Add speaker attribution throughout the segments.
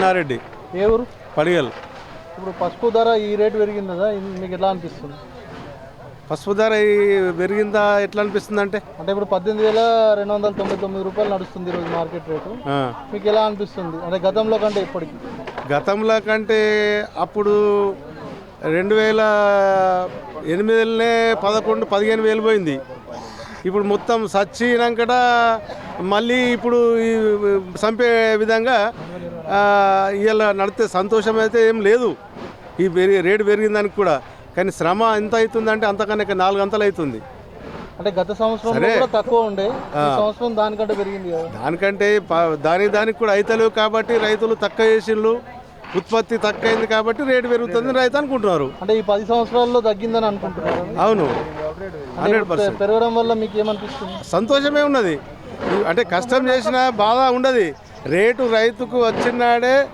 Speaker 1: చిన్నారెడ్డి.
Speaker 2: ఏ ఊరు?
Speaker 1: పడిగల్.
Speaker 2: ఇప్పుడు పసుపు ధర ఈ రేటు పెరిగింది? కదా ఇది మీకు ఎట్లా అనిపిస్తుంది?
Speaker 1: పసుపు ధర ఈ పెరిగిందా? ఎట్లా అనిపిస్తుంది అంటే?
Speaker 2: అంటే ఇప్పుడు పద్దెనిమిది వేల రెండు వందల తొంభై తొమ్మిది రూపాయలు నడుస్తుంది ఈరోజు మార్కెట్ రేటు. మీకు ఎలా అనిపిస్తుంది? అంటే గతంలో కంటే ఇప్పటికి.
Speaker 1: గతంలో కంటే అప్పుడు రెండు వేల ఎనిమిదిలోనే పదకొండు పదిహేను వేలు పోయింది. ఇప్పుడు మొత్తం సచ్చినాకట మళ్ళీ ఇప్పుడు ఈ చంపే విధంగా ఇవాళ నడితే సంతోషం అయితే ఏం లేదు. ఈ పెరిగి రేటు పెరిగిన దానికి కూడా. కానీ శ్రమ ఎంత అవుతుందంటే అంతకన్నా నాలుగు అంతలు అవుతుంది.
Speaker 2: అంటే గత సంవత్సరం తక్కువ ఉండే. సంవత్సరం దానికంటే పెరిగింది
Speaker 1: దానికంటే ప- దానికి కూడా అయితలేవు కాబట్టి రైతులు తక్కువ చేసిండ్రు. ఉత్పత్తి తక్కువ అయింది కాబట్టి రేటు పెరుగుతుంది రైతు అనుకుంటున్నారు.
Speaker 2: అంటే ఈ పది సంవత్సరాల్లో తగ్గిందని అనుకుంటున్నారు.
Speaker 1: అవును. Hundred percent.
Speaker 2: పెరగడం వల్ల మీకు ఏమనిపిస్తుంది?
Speaker 1: సంతోషమే ఉన్నది. అంటే కష్టం చేసినా బాధ ఉండదు. రేటు రైతుకు వచ్చినాడే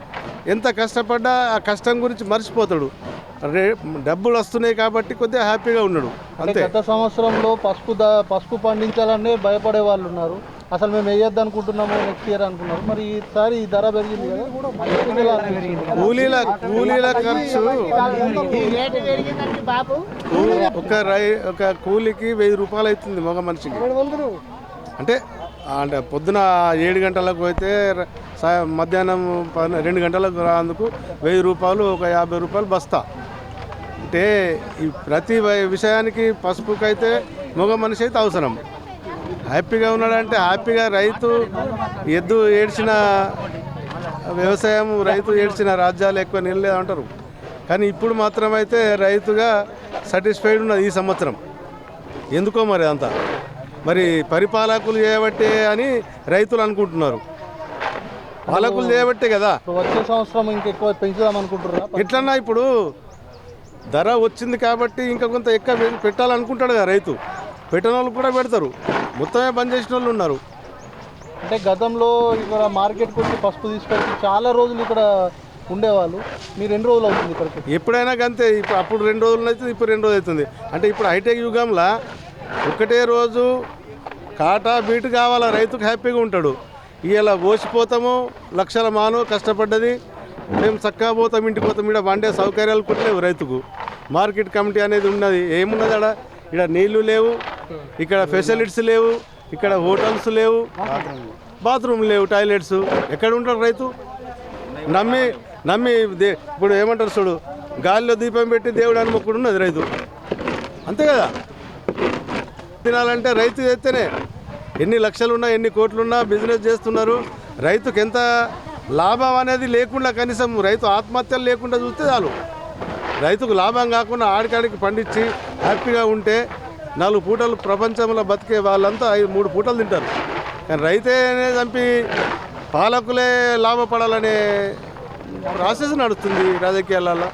Speaker 1: ఎంత కష్టపడ్డా ఆ కష్టం గురించి మర్చిపోతాడు. రే డబ్బులు వస్తున్నాయి కాబట్టి కొద్దిగా హ్యాపీగా ఉన్నాడు.
Speaker 2: అంటే
Speaker 1: అంతే.
Speaker 2: గత సంవత్సరంలో పసుపు ద- పసుపు పండించాలనే భయపడే వాళ్ళు ఉన్నారు. అసలు మేము వేయొద్దు అనుకుంటున్నాము నెక్స్ట్ ఇయర్ అనుకున్నారు. మరి ఈసారి ఈ ధర పెరిగింది కదా?
Speaker 1: కూలీల కూలీల ఖర్చు ఒక రై ఒక కూలికి వెయ్యి రూపాయలు అవుతుంది మగ మనిషికి. అంటే అంటే పొద్దున ఏడు గంటలకు పోతే సాయం మధ్యాహ్నం రెండు గంటలకు రాందుకు వెయ్యి రూపాయలు ఒక యాభై రూపాయలు బస్తా. అంటే ఈ ప్రతి విషయానికి పసుపుకైతే మగ మనిషి అయితే అవసరం. హ్యాపీగా ఉన్నాడంటే హ్యాపీగా రైతు ఎద్దు ఏడ్చిన వ్యవసాయం రైతు ఏడ్చిన రాజ్యాలు ఎక్కువ నిలలేదు అంటారు కానీ ఇప్పుడు మాత్రం అయితే రైతుగా సాటిస్ఫైడ్ ఉన్నది ఈ సంవత్సరం. ఎందుకో మరి అంతా? మరి పరిపాలకులు చేయబట్టే అని రైతులు అనుకుంటున్నారు. పాలకులు చేయబట్టే కదా.
Speaker 2: వచ్చే సంవత్సరం ఇంకెక్కువ పెంచుదాం అనుకుంటున్నారా
Speaker 1: ఎట్లన్నా ఇప్పుడు ధర వచ్చింది కాబట్టి ఇంకా కొంత ఎక్కువ పెట్టాలనుకుంటాడు కదా రైతు. పెట్టిన వాళ్ళు కూడా పెడతారు. మొత్తమే బంద్ చేసిన వాళ్ళు ఉన్నారు.
Speaker 2: అంటే గతంలో ఇక్కడ మార్కెట్కి వచ్చి పసుపు తీసుకొచ్చి చాలా రోజులు ఇక్కడ ఉండేవాళ్ళు. మీరు ఎన్ని రోజులు అవుతుంది ఇక్కడికి?
Speaker 1: ఎప్పుడైనా అంతే ఇప్పుడు అప్పుడు రెండు రోజులు అవుతుంది ఇప్పుడు రెండు రోజులు అవుతుంది. అంటే ఇప్పుడు హైటెక్ యుగంలో ఒకటే రోజు కాటా బీటు కావాలా? రైతుకు హ్యాపీగా ఉంటాడు. ఇలా పోసిపోతాము లక్షల మాను కష్టపడ్డది. మేము చక్కగా పోతాం ఇంటికి పోతాం. ఇక్కడ వండే సౌకర్యాలు కూడా లేవు రైతుకు. మార్కెట్ కమిటీ అనేది ఉన్నది. ఏమున్నది అక్కడ ఇక్కడ నీళ్ళు లేవు ఇక్కడ ఫెసిలిటీస్ లేవు ఇక్కడ హోటల్స్ లేవు బాత్రూమ్ లేవు టాయిలెట్స్. ఎక్కడ ఉంటాడు రైతు? నమ్మి నమ్మి దే ఇప్పుడు ఏమంటారు చూడు గాలిలో దీపం పెట్టి దేవుడు అని మొక్కుడు ఉన్నది రైతు. అంతే కదా? తినాలంటే రైతు చేస్తేనే. ఎన్ని లక్షలున్నా ఎన్ని కోట్లున్నా బిజినెస్ చేస్తున్నారు. రైతుకి ఎంత లాభం అనేది లేకుండా కనీసం రైతు ఆత్మహత్యలు లేకుండా చూస్తే చాలు. రైతుకు లాభం కాకుండా ఆడికాడికి పండించి హ్యాపీగా ఉంటే నాలుగు పూటలు ప్రపంచంలో బతికే వాళ్ళంతా ఐదు మూడు పూటలు తింటారు. కానీ రైతేనే చంపి పాలకులే లాభపడాలనే ప్రాసెస్ నడుస్తుంది రాజకీయాలలో.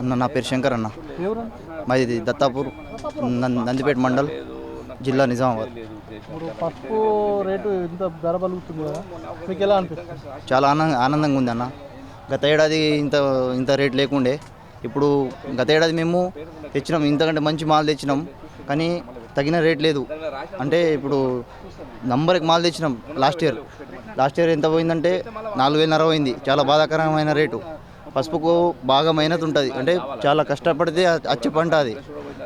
Speaker 2: అన్న?
Speaker 3: నా పేరు శంకర్ అన్న. మాది దత్తాపూర్ నందిపేట మండల్ జిల్లా నిజామాబాద్.
Speaker 2: పసుపు రేటు ఇంత ధర పలుకుతుంది కదా మీకు ఎలా అనిపిస్తుంది?
Speaker 3: చాలా ఆనంద ఆనందంగా ఉంది అన్న. గత ఏడాది ఇంత ఇంత రేట్ లేకుండే ఇప్పుడు గత ఏడాది మేము తెచ్చినాం ఇంతకంటే మంచి మాల్ తెచ్చినాం కానీ తగిన రేట్ లేదు. అంటే ఇప్పుడు నంబర్కి మాల్ తెచ్చినాం లాస్ట్ ఇయర్. లాస్ట్ ఇయర్ ఎంత పోయిందంటే నాలుగు వేలన్నర పోయింది చాలా బాధాకరమైన రేటు. పసుపుకు బాగా మైనత్ ఉంటుంది. అంటే చాలా కష్టపడితే అ- వచ్చే పంట అది.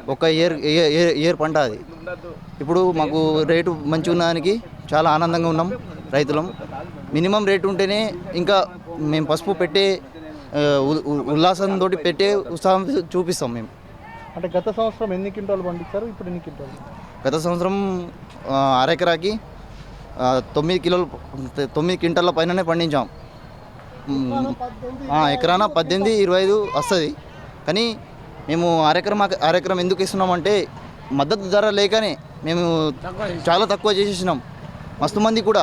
Speaker 3: ఒక ఇయర్ ఇయర్ పంట అది. ఇప్పుడు మాకు రేటు మంచిగా ఉన్నదానికి చాలా ఆనందంగా ఉన్నాం రైతులం. మినిమం రేటు ఉంటేనే ఇంకా మేము పసుపు పెట్టే ఉల్లాసంతో పెట్టే ఉత్సాహం చూపిస్తాం మేము.
Speaker 2: అంటే గత సంవత్సరం ఎన్ని క్వింటాలు పండించారు? ఇప్పుడు ఎన్ని క్వింటాలు?
Speaker 3: గత సంవత్సరం అరెకరాకి తొమ్మిది కిలోలు తొమ్మిది క్వింటాల పైననే పండించాం. ఎకరాన పద్దెనిమిది ఇరవై ఐదు వస్తుంది. కానీ మేము అరెకరం అరెకరం ఎందుకు ఇస్తున్నామంటే మద్దతు ధర లేకనే మేము చాలా తక్కువ చేసేసినాం. మస్తు మంది కూడా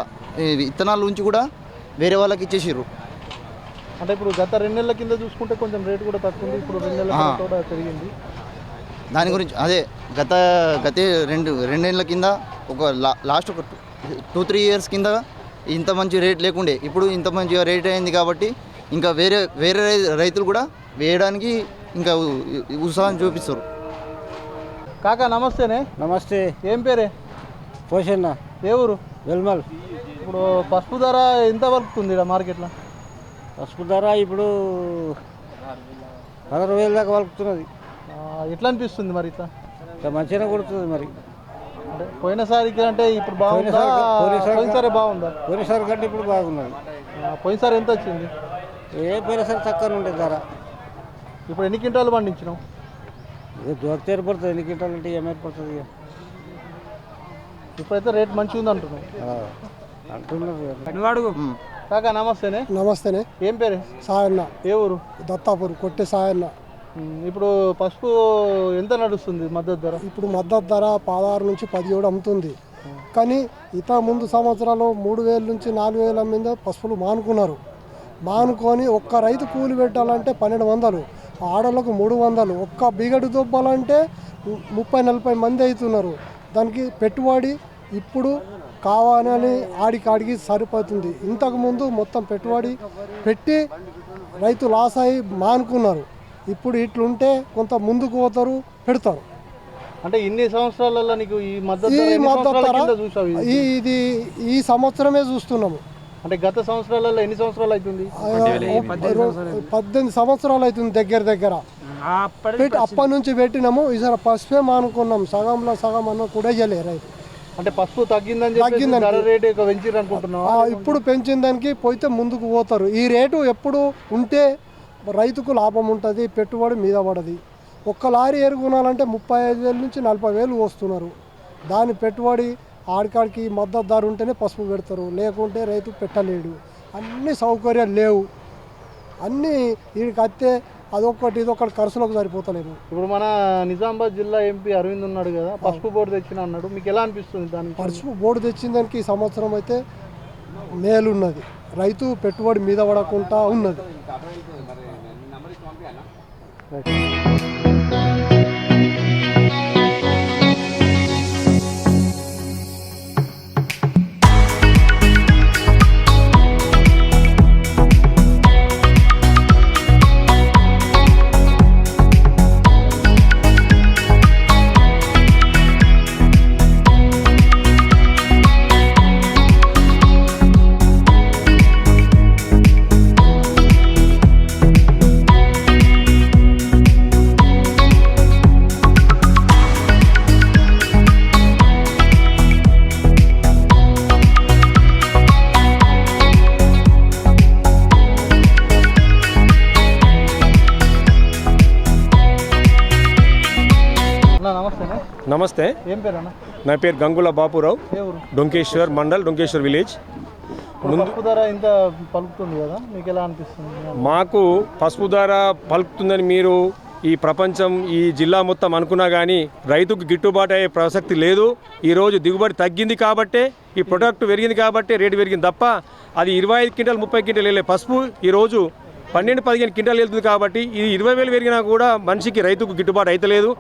Speaker 3: విత్తనాల నుంచి కూడా వేరే వాళ్ళకి ఇచ్చేసారు
Speaker 2: అంటే ఇప్పుడు గత రెండు నెలల కింద చూసుకుంటే కొంచెం రేటు కూడా తక్కువ ఉంది ఇప్పుడు రెండు నెలల కూడా పెరిగింది.
Speaker 3: దాని గురించి అదే గత గతే రెండు రెండేళ్ళ కింద ఒక లా లాస్ట్ ఒక టూ త్రీ ఇయర్స్ కింద ఇంత మంచి రేట్ లేకుండే. ఇప్పుడు ఇంత మంచిగా రేట్ అయింది కాబట్టి ఇంకా వేరే వేరే రై- రైతులు కూడా వేయడానికి ఇంకా ఉత్సాహం చూపిస్తారు.
Speaker 2: కాకా నమస్తేనే.
Speaker 4: నమస్తే.
Speaker 2: ఏం పేరే?
Speaker 4: పోషన్న.
Speaker 2: ఏ ఊరు?
Speaker 4: వెల్మల్.
Speaker 2: ఇప్పుడు పసుపు ధర ఎంత వరకు ఉంది ఇక్కడ మార్కెట్లో?
Speaker 4: పసుపు ధర ఇప్పుడు పదహారు వేల దాకా వలుకుతున్నది.
Speaker 2: ఆ, ఎట్లా అనిపిస్తుంది మరి ఇట్లా?
Speaker 4: ఇంకా మంచిగానే కొడుతుంది మరి.
Speaker 2: అంటే పోయినసారికి అంటే ఇప్పుడు బాగుందా?
Speaker 4: పోయినసారి-
Speaker 2: బాగుందా?
Speaker 4: పోయినసారి కంటే ఇప్పుడు బాగున్నది
Speaker 2: పోయినసారి ఎంత వచ్చింది?
Speaker 4: ఏ పోయినసారి తక్కువ ఉండే ధర.
Speaker 2: ఇప్పుడు ఎన్ని క్వింటాలు పండించినాం
Speaker 4: దొరికితే ఏర్పడుతుంది ఎన్ని క్వింటాలు అంటే ఏం ఏర్పడుతుంది ఇక.
Speaker 2: ఇప్పుడైతే రేట్ మంచిగా ఉంది అంటున్నాం
Speaker 4: అంటున్నారు.
Speaker 3: మ్.
Speaker 2: కాకా నమస్తేనే.
Speaker 5: నమస్తేనే.
Speaker 2: ఏం పేరే?
Speaker 5: సాయన్న.
Speaker 2: ఏ ఊరు?
Speaker 5: దత్తాపూర్ కొట్టే సాయన్న.
Speaker 2: ఇప్పుడు పసుపు ఎంత నడుస్తుంది మద్దతు ధర?
Speaker 5: ఇప్పుడు మద్దతు ధర పదహారు నుంచి పదిహేడు అమ్ముతుంది. కానీ ఇత ముందు సంవత్సరాలు మూడు వేల నుంచి నాలుగు వేల మీద పసుపులు మానుకున్నారు. మానుకొని ఒక్క రైతు కూలి పెట్టాలంటే పన్నెండు వందలు ఆడలకు మూడు వందలు ఒక్క బిగడు దొబ్బాలంటే ము- ముప్పై నలభై మంది అవుతున్నారు. దానికి పెట్టుబడి ఇప్పుడు కావాలని ఆడికాడికి సరిపోతుంది. ఇంతకుముందు మొత్తం పెట్టుబడి పెట్టి రైతు లాస్ అయి మానుకున్నారు. ఇప్పుడు ఇట్లుంటే కొంత ముందుకు పోతారు పెడతారు.
Speaker 2: అంటే ఇన్ని సంవత్సరాలలో నీకు ఈ మద్దతు ఇది?
Speaker 5: ఈ ఇది ఈ సంవత్సరమే చూస్తున్నాము.
Speaker 2: అంటే గత సంవత్సరాలలో ఎన్ని సంవత్సరాలు అవుతుంది?
Speaker 5: పద్దెనిమిది సంవత్సరాలు. అవుతుంది దగ్గర దగ్గర. అప్పటి నుంచి పెట్టినాము ఈసారి పసుపే మానుకున్నాం సగంలో సగం అన్న కూడా ఇయ్యలే రైతు.
Speaker 2: అంటే పసుపు తగ్గిందని చెప్పి
Speaker 5: తగ్గిందని.
Speaker 2: రేటు అనుకుంటున్నావా?
Speaker 5: ఆ, ఇప్పుడు పెంచిన దానికి పోతే ముందుకు పోతారు. ఈ రేటు ఎప్పుడు ఉంటే రైతుకు లాభం ఉంటుంది పెట్టుబడి మీద పడది. ఒక్క లారీ ఎరుగునాలంటే ముప్పై ఐదు వేల నుంచి నలభై వేలు వస్తున్నారు. దాని పెట్టుబడి ఆడికాడికి మద్దతు ధర ఉంటేనే పసుపు పెడతారు లేకుంటే రైతు పెట్టలేడు. అన్ని సౌకర్యాలు లేవు. అన్నీ వీడికి అత్తే అదొకటి ఇదొకటి ఖర్చులకు సరిపోతలేదు.
Speaker 2: ఇప్పుడు మన నిజామాబాద్ జిల్లా ఎంపీ అరవింద్ ఉన్నాడు కదా పసుపు బోర్డు తెచ్చిన అన్నాడు. మీకు ఎలా అనిపిస్తుంది దానికి
Speaker 5: పసుపు బోర్డు తెచ్చిన దానికి ఈ సంవత్సరం అయితే మేలున్నది. రైతు పెట్టుబడి మీద పడకుండా ఉన్నది.
Speaker 2: అన్న
Speaker 6: నమస్తే.
Speaker 2: ఏం పేరు అన్న?
Speaker 6: నా పేరు గంగుల బాపురావు. డొంకేశ్వర్ మండల్ డొంకేశ్వర్ విలేజ్.
Speaker 2: పసుపు ధర ఇంత పలుకుతుంది కదా మీకు ఎలా అనిపిస్తుంది?
Speaker 6: మాకు పసుపు ధర పలుకుతుందని మీరు ఈ ప్రపంచం ఈ జిల్లా మొత్తం అనుకున్నా కానీ రైతుకు గిట్టుబాటు అయ్యే ప్రసక్తి లేదు. ఈరోజు దిగుబడి తగ్గింది కాబట్టే ఈ ప్రొడక్ట్ పెరిగింది కాబట్టే రేటు పెరిగింది తప్ప అది ఇరవై ఐదు క్వింటాలు ముప్పై క్వింటాలు వెళ్ళే పసుపు ఈరోజు పన్నెండు పదిహేను క్వింటాలు వెళ్తుంది కాబట్టి ఇది ఇరవై వేలు పెరిగినా కూడా మనిషికి రైతుకు గిట్టుబాటు అయితలేదు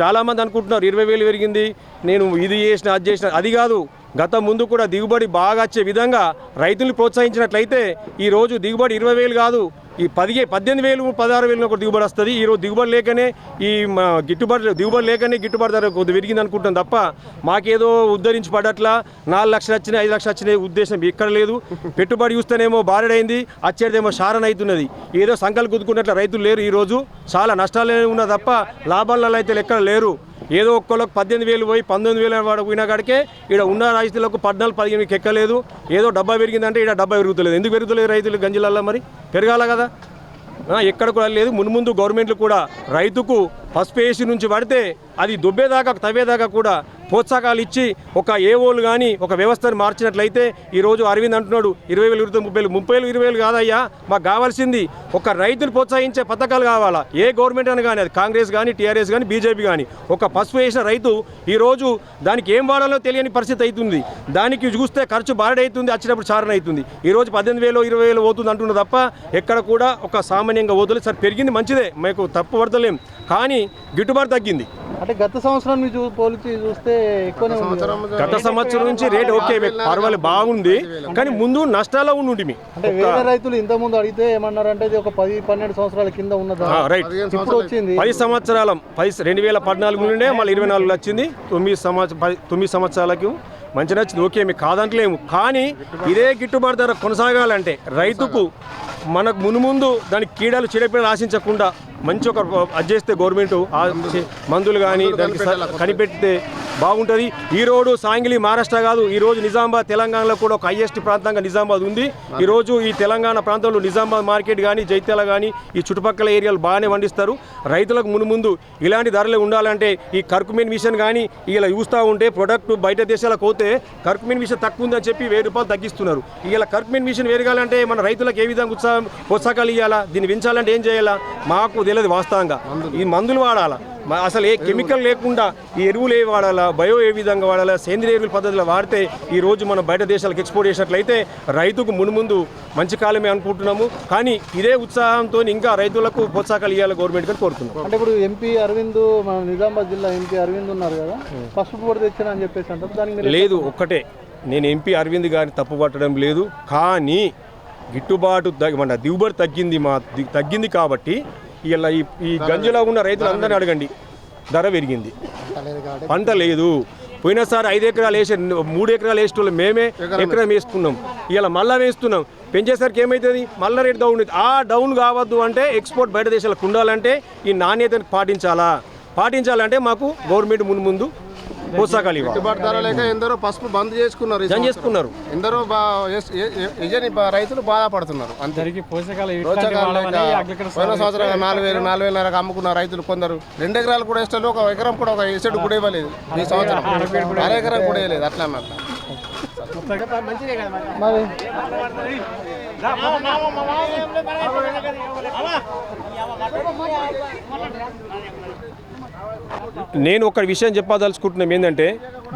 Speaker 6: చాలామంది అనుకుంటున్నారు ఇరవై వేలు పెరిగింది నేను ఇది చేసిన అది చేసిన. అది కాదు గత ముందు కూడా దిగుబడి బాగా వచ్చే విధంగా రైతులు ప్రోత్సహించినట్లయితే ఈరోజు దిగుబడి ఇరవై వేలు కాదు. ఈ పదిహే పద్దెనిమిది వేలు పదహారు వేలు ఒక దిగుబడి వస్తుంది. ఈరోజు దిగుబడి లేకనే ఈ మా గిట్టుబాటు దిగుబడి లేకనే గిట్టుబాటు ధర కొద్ది పెరిగింది అనుకుంటాం తప్ప మాకేదో ఉద్ధరించి పడట్లా. నాలుగు లక్షలు వచ్చినాయి ఐదు లక్షలు వచ్చినాయి ఉద్దేశం ఎక్కడ లేదు. పెట్టుబడి చూస్తేనేమో బారెడైంది వచ్చేదేమో షారణ అవుతున్నది ఏదో సంకలు కుదుకున్నట్లు రైతులు లేరు ఈరోజు. చాలా నష్టాలే ఉన్న తప్ప లాభాలలో అయితే ఎక్కడ లేరు. ఏదో ఒక్కళ్ళకి పద్దెనిమిది వేలు పోయి పంతొమ్మిది వేలు వాడు పోయిన కాడికే ఇక్కడ ఉన్న రైతులకు పద్నాలుగు పదిహేనుకి ఎక్కలేదు. ఏదో డబ్బా పెరిగిందంటే ఇక్కడ డబ్బా పెరుగుతలేదు. ఎందుకు పెరుగుతలేదు రైతులు గంజిలల్లో మరి? పెరగాల కదా. ఎక్కడ కూడా లేదు. మున్ముందు గవర్నమెంట్లు కూడా రైతుకు పసుపు వేసి నుంచి పడితే అది దుబ్బేదాకా తవ్వేదాకా కూడా ప్రోత్సాహకాలు ఇచ్చి ఒక ఏఓలు కానీ ఒక వ్యవస్థను మార్చినట్లయితే ఈరోజు అరవింద్ అంటున్నాడు ఇరవై వేలు ఇరవై ముప్పై వేలు ముప్పై వేలు ఇరవై వేలు కాదయ్యా మాకు కావాల్సింది ఒక రైతులు ప్రోత్సహించే పథకాలు కావాలా? ఏ గవర్నమెంట్ అని కానీ అది కాంగ్రెస్ కానీ టీఆర్ఎస్ కానీ బీజేపీ కానీ ఒక పసుపు వేసిన రైతు ఈరోజు దానికి ఏం వాడాలో తెలియని పరిస్థితి అవుతుంది దానికి చూస్తే ఖర్చు బారడవుతుంది వచ్చినప్పుడు చారణ అవుతుంది ఈరోజు పద్దెనిమిది వేలు ఇరవై వేలు పోతుంది అంటున్నారు తప్ప ఎక్కడ కూడా ఒక సామాన్యంగా పోతుంది సరే పెరిగింది మంచిదే మీకు తప్పు పడతలేం. కానీ గిట్టుబాటు తగ్గింది.
Speaker 2: అంటే గత సంవత్సరం నుంచి పోలిచి చూస్తే.
Speaker 6: గత సంవత్సరం నుంచి రేట్ ఓకే పర్వాలేదు బాగుంది. కానీ ముందు నష్టాల్లో ఉండి
Speaker 2: అంటే వేరే రైతులు ఇంత ముందు అడిగితే ఏమన్నారంటే ఇది ఒక పది పన్నెండు సంవత్సరాల కింద ఉన్నదా?
Speaker 6: రైట్
Speaker 2: ఇప్పుడు వచ్చింది.
Speaker 6: పది సంవత్సరాల పది రెండు వేల పద్నాలుగు నుండే మళ్ళీ ఇరవై నాలుగులో వచ్చింది. తొమ్మిది సంవత్సరం తొమ్మిది సంవత్సరాలకు మంచి నచ్చింది ఓకే మీకు కాదంటలేము. కానీ ఇదే గిట్టుబాటు ధర కొనసాగాలంటే రైతుకు మనకు మునుముందు దానికి కీడలు చెడపీడలు ఆశించకుండా మంచి ఒక అది చేస్తే గవర్నమెంట్ మందులు కానీ దానికి కనిపెడితే బాగుంటుంది. ఈ రోడ్డు సాంగిలి మహారాష్ట్ర కాదు. ఈ రోజు నిజామాబాద్ తెలంగాణలో కూడా ఒక హైయెస్ట్ ప్రాంతంగా నిజామాబాద్ ఉంది. ఈ రోజు ఈ తెలంగాణ ప్రాంతంలో నిజామాబాద్ మార్కెట్ కానీ జైత్యాల కానీ ఈ చుట్టుపక్కల ఏరియాలు బాగానే పండిస్తారు. రైతులకు మునుముందు ఇలాంటి ధరలు ఉండాలంటే ఈ కర్కుమిన్ మిషన్ కానీ ఇలా చూస్తూ ఉంటే ప్రొడక్ట్ బయట దేశాలకు పోతే కర్కుమిన్ మిషన్ తక్కువ ఉందని చెప్పి వెయ్యి రూపాయలు తగ్గిస్తున్నారు. ఇలా కర్కుమిన్ మిషన్ పెరగాలంటే మన రైతులకు ఏ విధంగా ఉత్సాహం ప్రోత్సాహాలు ఇవ్వాలా దీన్ని పెంచాలంటే ఏం చేయాలా? మాకు తెలియదు వాస్తవంగా. ఈ మందులు వాడాలా? అసలు ఏ కెమికల్ లేకుండా ఈ ఎరువులు ఏ వాడాలా బయో ఏ విధంగా వాడాలా సేంద్రియ ఎరువుల పద్ధతిలో వాడితే ఈ రోజు మనం బయట దేశాలకు ఎక్స్పోర్ట్ చేసినట్లయితే రైతుకు మునుముందు మంచి కాలమే అనుకుంటున్నాము. కానీ ఇదే ఉత్సాహంతో ఇంకా రైతులకు ప్రోత్సాహాలు ఇవ్వాలి గవర్నమెంట్ గారు కోరుతున్నాం.
Speaker 2: అంటే ఇప్పుడు ఎంపీ అరవింద్ మన నిజామాబాద్ జిల్లా ఎంపీ అరవింద్ ఉన్నారు కదా పసుపు పొడి తెచ్చాను అని చెప్పేసి అంటారు. దానికి
Speaker 6: లేదు ఒక్కటే. నేను ఎంపీ అరవింద్ గారిని తప్పు పట్టడం లేదు. కానీ గిట్టుబాటు మన దిగుబడి తగ్గింది మా తగ్గింది కాబట్టి ఇలా ఈ ఈ గంజిలో ఉన్న రైతులందరినీ అడగండి. ధర పెరిగింది. పంట లేదు పోయినసారి ఐదు ఎకరాలు వేసే మూడు ఎకరాలు వేసేటోళ్ళు మేమే ఎకరం వేసుకున్నాం ఇలా మళ్ళా వేస్తున్నాం. పెంచేసరికి ఏమవుతుంది మళ్ళా రేట్ డౌన్ ఆ డౌన్ కావద్దు అంటే ఎక్స్పోర్ట్ బయట దేశాలకు ఉండాలంటే ఈ నాణ్యతను పాటించాలా? పాటించాలంటే మాకు గవర్నమెంట్ ముందు ముందు
Speaker 1: ధర లేక ఎందరో పసుపు బంద్ చేసుకున్నారు సంవత్సరం.
Speaker 6: చేసుకున్నారు
Speaker 1: ఎందరో రైతులు బాధపడుతున్నారు లేక పోయిన సంవత్సరం నాలుగు వేలు నాలుగు వేలన్నరకు అమ్ముకున్న రైతులు కొందరు రెండు ఎకరాలు కూడా ఇస్తారు ఒక ఎకరం కూడా ఒక ఎసెడ్ కూడా ఇవ్వలేదు ఈ సంవత్సరం అర ఎకరం కూడా ఇవ్వలేదు అట్లా అన్నట్టు
Speaker 2: మరి
Speaker 6: నేను ఒక విషయం చెప్పదలుచుకుంటున్నాం ఏంటంటే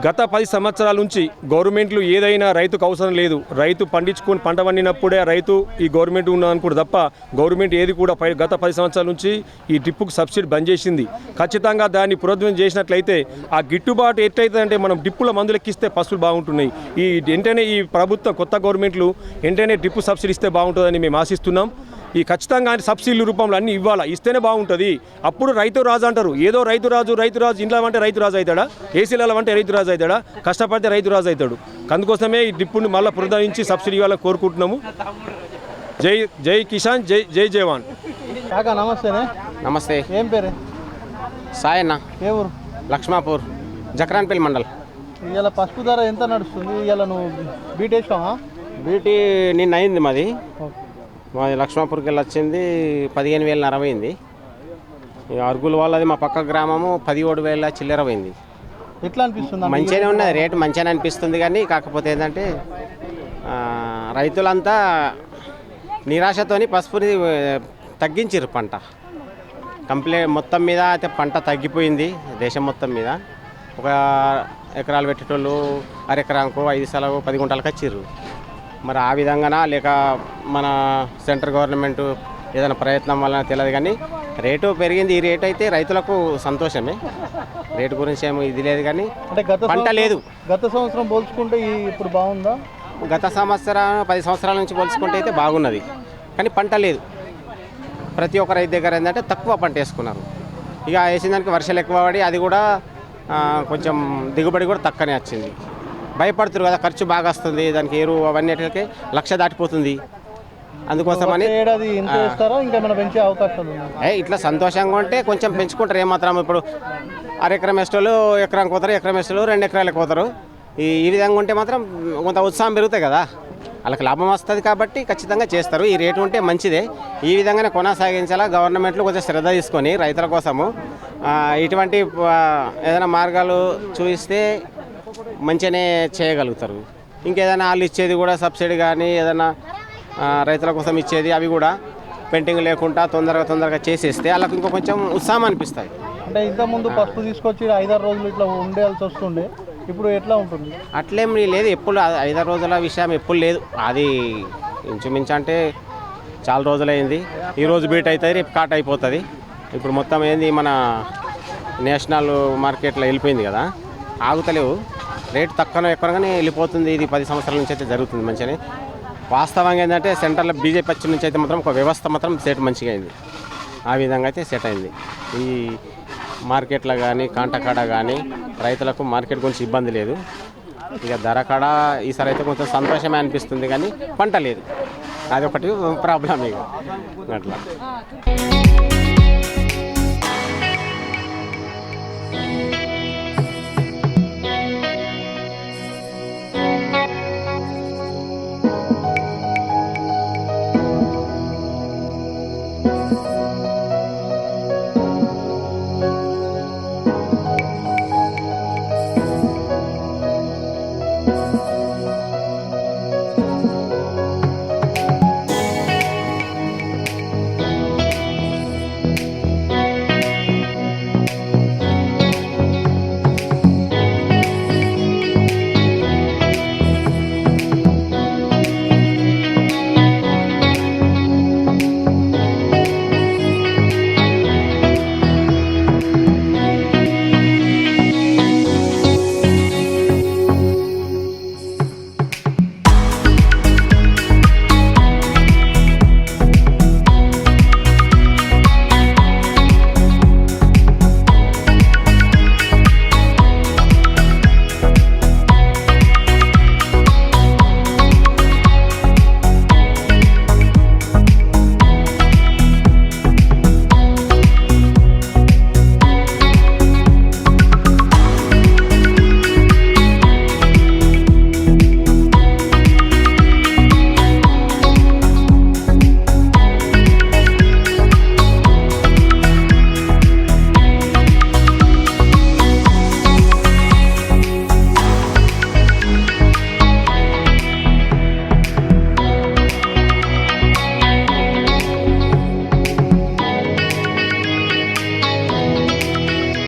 Speaker 6: గత పది సంవత్సరాల నుంచి గవర్నమెంట్లు ఏదైనా రైతుకు అవసరం లేదు. రైతు పండించుకొని పంట పండినప్పుడే రైతు ఈ గవర్నమెంట్ ఉన్నదని కూడా తప్ప గవర్నమెంట్ ఏది కూడా పై గత పది సంవత్సరాల నుంచి ఈ డ్రిప్పుకు సబ్సిడీ బంద్ చేసింది. ఖచ్చితంగా దాన్ని పురోధ్వం చేసినట్లయితే ఆ గిట్టుబాటు ఎట్లయితే మనం డిప్పుల మందులు ఎక్కిస్తే పశువులు బాగుంటున్నాయి. ఈ వెంటనే ఈ ప్రభుత్వం కొత్త గవర్నమెంట్లు వెంటనే డ్రిప్పు సబ్సిడీ ఇస్తే బాగుంటుందని మేము ఆశిస్తున్నాం. ఈ ఖచ్చితంగా ఆయన సబ్సిడీ రూపంలో అన్ని ఇవ్వాలా? ఇస్తేనే బాగుంటుంది. అప్పుడు రైతు రాజు అంటారు. ఏదో రైతు రాజు రైతు రాజు ఇంట్లో అంటే రైతు రాజు అవుతాడా? ఏసీలలో అంటే రైతు రాజు అవుతాడా? కష్టపడితే రైతు రాజు అవుతాడు. అందుకోసమే ఈ డిప్పుని మళ్ళీ పునరుద్ధరించి సబ్సిడీ ఇవ్వాలని కోరుకుంటున్నాము. జై జై కిసాన్ జై జై జవాన్.
Speaker 2: కాకా నమస్తేనే.
Speaker 7: నమస్తే.
Speaker 2: ఏం పేరే?
Speaker 7: సాయన్న.
Speaker 2: ఏ ఊరు?
Speaker 7: లక్ష్మాపూర్ జక్రాన్పల్లి మండల్.
Speaker 2: ఇవాళ పసుపు ధర ఎంత నడుస్తుంది? ఇవాళ నువ్వు బీట్ వేసావా
Speaker 7: బీటీ నిన్న అయింది మాది మాది లక్ష్మాపూర్కి వెళ్ళి వచ్చింది పదిహేను వేల అరవైంది అరుగుల వాళ్ళది మా పక్క గ్రామము పదిహేడు వేల చిల్లర పోయింది.
Speaker 2: ఎట్లా అనిపిస్తుంది
Speaker 7: మంచిగానే ఉన్నది రేటు మంచిగానే అనిపిస్తుంది కానీ కాకపోతే ఏంటంటే రైతులంతా నిరాశతోని పసుపుని తగ్గించారు పంట. కంప్లీ మొత్తం మీద అయితే పంట తగ్గిపోయింది దేశం మొత్తం మీద. ఒక ఎకరాలు పెట్టేటోళ్ళు అరెకరానికి ఐదు సార్లు పది గుంటలకు వచ్చిర్రు. మరి ఆ విధంగానా? లేక మన సెంట్రల్ గవర్నమెంట్ ఏదైనా ప్రయత్నం వలన తెలియదు కానీ రేటు పెరిగింది ఈ రేటు అయితే రైతులకు సంతోషమే. రేటు గురించి ఏమో ఇది లేదు కానీ
Speaker 2: అంటే గత
Speaker 7: పంట లేదు.
Speaker 2: గత సంవత్సరం పోల్చుకుంటే ఇప్పుడు బాగుందా?
Speaker 7: గత సంవత్సరం పది సంవత్సరాల నుంచి పోల్చుకుంటే అయితే బాగున్నది. కానీ పంట లేదు. ప్రతి ఒక్క రైతు దగ్గర ఏంటంటే తక్కువ పంట వేసుకున్నారు. ఇక వేసిన దానికి వర్షాలు ఎక్కువ పడి అది కూడా కొంచెం దిగుబడి కూడా తక్కువనే వచ్చింది. భయపడుతున్నారు కదా ఖర్చు బాగా వస్తుంది దానికి ఎరువు అవన్నీ లక్ష దాటిపోతుంది. అందుకోసమని
Speaker 2: ఏడాది పెంచే
Speaker 7: ఏ ఇట్లా సంతోషంగా ఉంటే కొంచెం పెంచుకుంటారు ఏమాత్రం ఇప్పుడు అర ఎకరం వేసేటోళ్ళు ఎకరానికి పోతారు ఎకరం వేసేటోళ్ళు రెండు ఎకరాలకు పోతారు. ఈ ఈ విధంగా ఉంటే మాత్రం కొంత ఉత్సాహం పెరుగుతాయి కదా. వాళ్ళకి లాభం వస్తుంది కాబట్టి ఖచ్చితంగా చేస్తారు. ఈ రేటు ఉంటే మంచిదే. ఈ విధంగానే కొనసాగించాలా గవర్నమెంట్లు కొంచెం శ్రద్ధ తీసుకొని రైతుల కోసము. ఇటువంటి ఏదైనా మార్గాలు చూపిస్తే మంచిగానే చేయగలుగుతారు. ఇంకేదైనా వాళ్ళు ఇచ్చేది కూడా సబ్సిడీ కానీ ఏదైనా రైతుల కోసం ఇచ్చేది అవి కూడా పెంటింగ్ లేకుండా తొందరగా తొందరగా చేసేస్తే వాళ్ళకి ఇంకో కొంచెం ఉత్సాహం అనిపిస్తుంది.
Speaker 2: అంటే ఇంత ముందు పసుపు తీసుకొచ్చి ఐదారు రోజులు ఇట్లా ఉండేయాల్సి వస్తుండే ఇప్పుడు ఎట్లా ఉంటుంది?
Speaker 7: అట్లేం లేదు ఎప్పుడు ఐదారు రోజుల విషయం ఎప్పుడు లేదు. అది ఇంచుమించు అంటే చాలా రోజులైంది. ఈరోజు బీట్ అవుతుంది రేపు కాట్ అయిపోతుంది. ఇప్పుడు మొత్తం ఏంది మన నేషనల్ మార్కెట్లో వెళ్ళిపోయింది కదా ఆగుతలేవు. రేటు తక్కువనో ఎక్కువగానే వెళ్ళిపోతుంది. ఇది పది సంవత్సరాల నుంచి అయితే జరుగుతుంది మంచిగానే. వాస్తవంగా ఏంటంటే సెంటర్లో బీజేపీ వచ్చిన నుంచి అయితే మాత్రం ఒక వ్యవస్థ మాత్రం సెట్ మంచిగా అయింది. ఆ విధంగా అయితే సెట్ అయింది. ఈ మార్కెట్లో కానీ కాంటకాడ కానీ రైతులకు మార్కెట్ గురించి ఇబ్బంది లేదు. ఇక ధర కాడ ఈసారి అయితే కొంచెం సంతోషమే అనిపిస్తుంది కానీ పంట లేదు. అదొకటి ప్రాబ్లం ఇక. అట్లా.